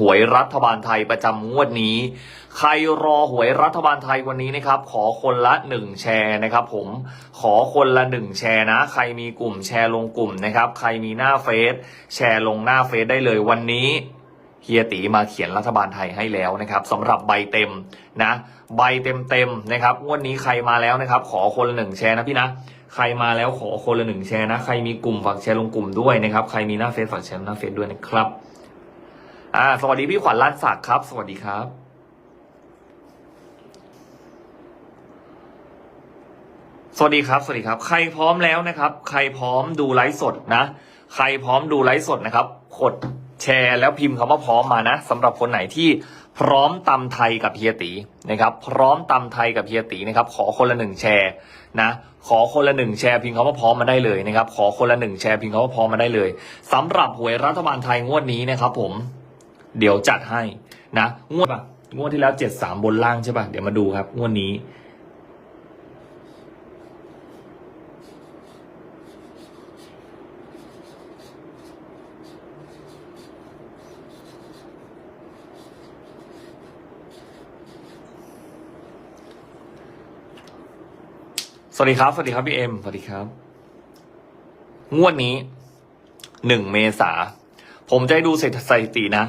หวยรัฐบาลไทยประจำงวดนี้ ใครรอหวยรัฐบาลไทยวันนี้นะครับ ขอคนละหนึ่งแชร์นะครับผมขอคนละหนึ่งแชร์นะ ใครมีกลุ่มแชร์ลงกลุ่มนะครับ ใครมีหน้าเฟซแชร์ลงหน้าเฟซได้เลยวันนี้เฮียตีมาเขียนรัฐบาลไทยให้แล้วนะครับสำหรับใบเต็มนะ ใบเต็มเต็มนะครับงวดนี้ใครมาแล้วนะครับ ขอคนละหนึ่งแชร์นะพี่นะใครมาแล้วขอคนละหนึ่งแชร์นะ ใครมีกลุ่มฝากแชร์ลงกลุ่มด้วยนะครับ ใครมีหน้าเฟซฝากแชร์หน้าเฟซด้วยนะครับ อ่า สวัสดีพี่ขวัญลานศักดิ์ครับ สวัสดีครับ สวัสดีครับ สวัสดีครับ ใครพร้อมแล้วนะครับ ใครพร้อมดูไลฟ์สดนะ ใครพร้อมดูไลฟ์สดนะครับ กดแชร์แล้วพิมพ์คำว่าพร้อมมานะสำหรับคนไหนที่พร้อมตำไทยกับเฮียตีนะครับ พร้อมตำไทยกับเฮียตีนะครับ ขอคนละหนึ่งแชร์นะ ขอคนละหนึ่งแชร์พิมพ์คำว่าพร้อมมาได้เลยนะครับ ขอคนละหนึ่งแชร์พิมพ์คำว่าพร้อมมาได้เลยสำหรับหวยรัฐบาลไทยงวดนี้นะครับ ผม เดี๋ยวจัดให้นะงวดปะงวดที่แล้วเจ็ดสามบนล่างใช่ปะเดี๋ยวมาดูครับ งวดนี้สวัสดีครับ สวัสดีครับพี่เอ็ม สวัสดีครับ งวดนี้หนึ่งเมษา ผมจะให้ดูสถิตินะ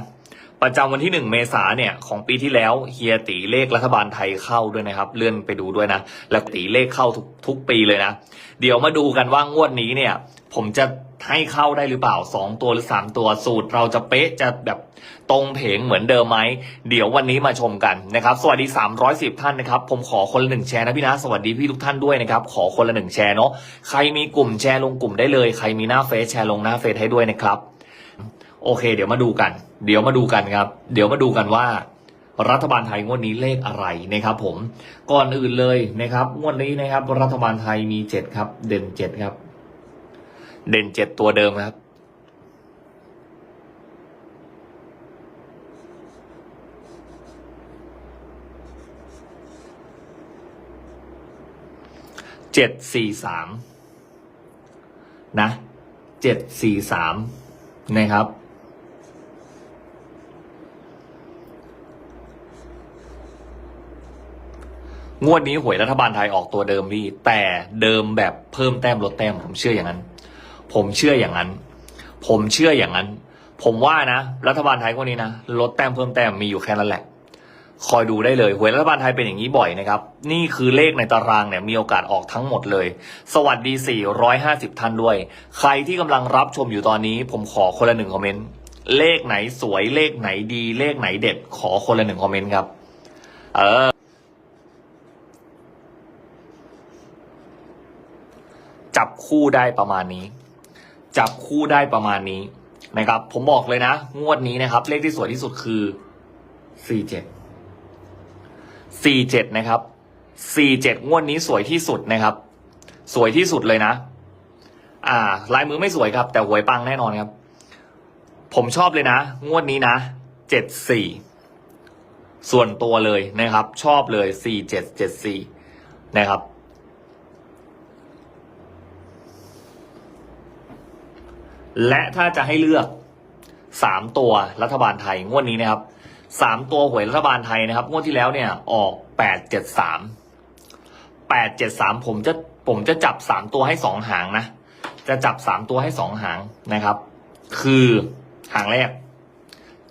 ประจำวันที่หนึ่งเมษาเนี่ยของปีที่แล้วเฮียตีเลขรัฐบาลไทยเข้าด้วยนะครับ เลื่อนไปดูด้วยนะ แล้วตีเลขเข้าทุกทุกปีเลยนะ เดี๋ยวมาดูกันว่างวดนี้เนี่ย ผมจะให้เข้าได้หรือเปล่าสองตัวหรือสามตัวสูตรเราจะเป๊ะจะแบบตรงเพงเหมือนเดิมไหม เดี๋ยววันนี้มาชมกันนะครับ สวัสดี 310 ท่านนะครับ ผมขอคนละหนึ่งแชร์นะพี่นะ สวัสดีพี่ทุกท่านด้วยนะครับ ขอคนละหนึ่งแชร์เนาะใครมีกลุ่มแชร์ลงกลุ่มได้เลย ใครมีหน้าเฟซแชร์ลงหน้าเฟซให้ด้วยนะครับ โอเค เดี๋ยวมาดูกัน เดี๋ยวมาดูกันครับ เดี๋ยวมาดูกันว่า รัฐบาลไทยงวดนี้เลขอะไรนะครับผมก่อนอื่นเลยนะครับงวดนี้นะครับ รัฐบาลไทยมีเจ็ดครับ เด่นเจ็ดครับ เด่นเจ็ดตัวเดิมครับเจ็ดสี่สามนะเจ็ดสี่สามนะครับ งวดนี้หวยรัฐบาลไทยออกตัวเดิมพี่ แต่เดิมแบบเพิ่มแต้มลดแต้มผมเชื่ออย่างนั้น ผมเชื่ออย่างนั้น ผมเชื่ออย่างนั้น ผมว่านะ รัฐบาลไทยงวดนี้นะลดแต้มเพิ่มแต้มมีอยู่แค่นั้นแหละ คอยดูได้เลยหวยรัฐบาลไทยเป็นอย่างนี้บ่อยนะครับ นี่คือเลขในตารางเนี่ยมีโอกาสออกทั้งหมดเลย สวัสดี 450 ท่านด้วย ใครที่กำลังรับชมอยู่ตอนนี้ ผมขอคนละหนึ่งคอมเมนต์เลขไหนสวยเลขไหนดี เลขไหนเด็ดขอคนละหนึ่งคอมเมนต์ครับ เออ จับ คู่ได้ประมาณนี้ จับคู่ได้ประมาณนี้นะครับ ผมบอกเลยนะ งวดนี้นะครับ เลขที่สวยที่สุดคือ47 47นะครับ47งวดนี้สวยที่สุดนะครับ สวยที่สุดเลยนะ อ่า ลายมือไม่สวยครับ แต่หวยปังแน่นอนครับ ผมชอบเลยนะ งวดนี้นะ74ส่วนตัวเลยนะครับ ชอบเลย4774นะครับ และถ้าจะให้เลือกสามตัวรัฐบาลไทยงวดนี้นะครับสามตัวหวยรัฐบาลไทยนะครับงวดที่แล้วเนี่ยออกแปดเจ็ดสามแปดเจ็ดสามผมจะผมจะจับสามตัวให้สองหางนะ จะจับสามตัวให้สองหางนะครับ คือหางแรก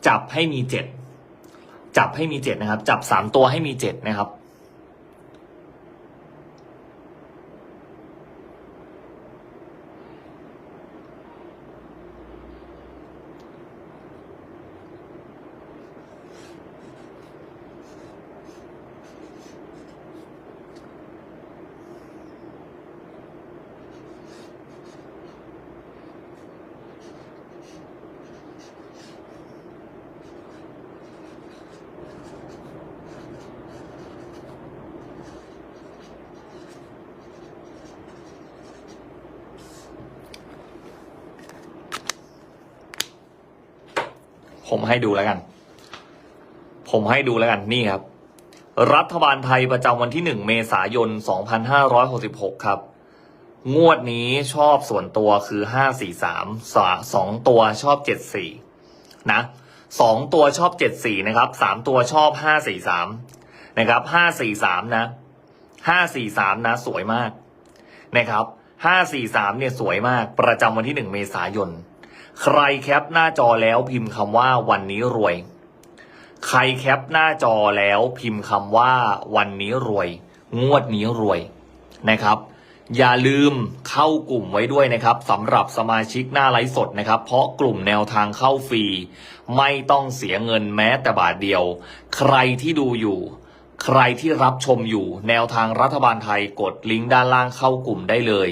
จับให้มีเจ็ดจับให้มีเจ็ดนะครับ จับสามตัวให้มีเจ็ดนะครับ ผมให้ดูแล้วกัน ผมให้ดูแล้วกันนี่ครับ รัฐบาลไทยประจำวันที่หนึ่งเมษายน 2566 ครับ งวดนี้ชอบส่วนตัวคือ 543สองตัวชอบ 74 นะสองตัวชอบเจ็ดสี่นะครับสามตัวชอบห้าสี่สามนะครับห้าสี่สามนะห้าสี่สามนะ สวยมากนะครับห้าสี่สามเนี่ยสวยมากประจำวันที่หนึ่งเมษายน ใครแคปหน้าจอแล้วพิมพ์คำว่าวันนี้รวย ใครแคปหน้าจอแล้วพิมพ์คำว่าวันนี้รวย งวดนี้รวยนะครับ อย่าลืมเข้ากลุ่มไว้ด้วยนะครับสำหรับสมาชิกหน้าไลฟ์สดนะครับ เพราะกลุ่มแนวทางเข้าฟรีไม่ต้องเสียเงินแม้แต่บาทเดียว ใครที่ดูอยู่ ใครที่รับชมอยู่ แนวทางรัฐบาลไทยกดลิงก์ด้านล่างเข้ากลุ่มได้เลย